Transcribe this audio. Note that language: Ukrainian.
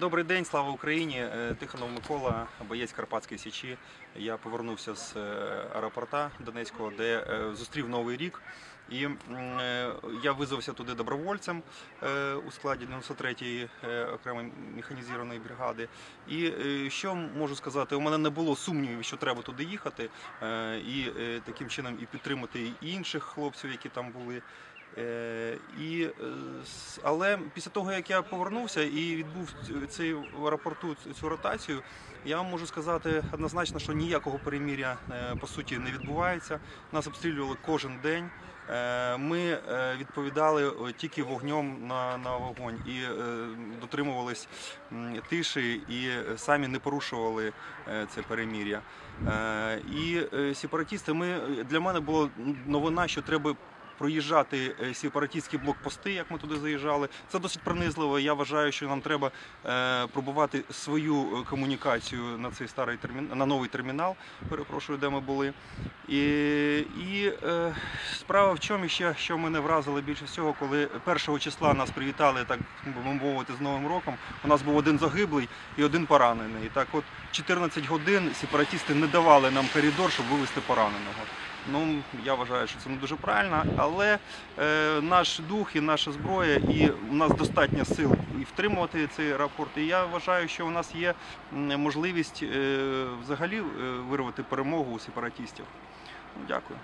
Добрий день, слава Україні. Е, Тихонов Микола, боєць Карпатської січі. Я повернувся з е, аеропорта Донецького, де е, зустрів новий рік. І я визвався туди добровольцем у складі 93-ї е, окремої механізованої бригади. І що можу сказати, у мене не було сумнівів, що треба туди їхати, і таким чином і підтримати інших хлопців, які там були. Е, І, е, але після того, як я повернувся і відбув цей в аеропорту цю ротацію, я вам можу сказати однозначно, що ніякого переміря е, по суті не відбувається. Нас обстрілювали кожен день. Ми відповідали тільки вогнем на, на вогонь і дотримувались тиші і самі не порушували це переміря. І сепаратісти, ми для мене було новина, що треба проїжджати сепаратистські блокпости, як ми туди заїжджали. Це досить принизливо. Я вважаю, що нам треба е, пробувати свою е, комунікацію на цей старий термінал, на новий термінал, перепрошую, де ми були. І, і е, справа в чому ще, що мене вразило більше всього, коли першого числа нас привітали, так мовити, з Новим роком. У нас був один загиблий і один поранений. І так от 14 годин сепаратисти не давали нам коридор, щоб вивезти пораненого. Ну, я вважаю, що це не дуже правильно, але е, наш дух і наша зброя, і у нас достатньо сил і втримувати цей рапорт. І я вважаю, що у нас є можливість е, взагалі е, вирвати перемогу у сепаратістів. Ну, Дякую.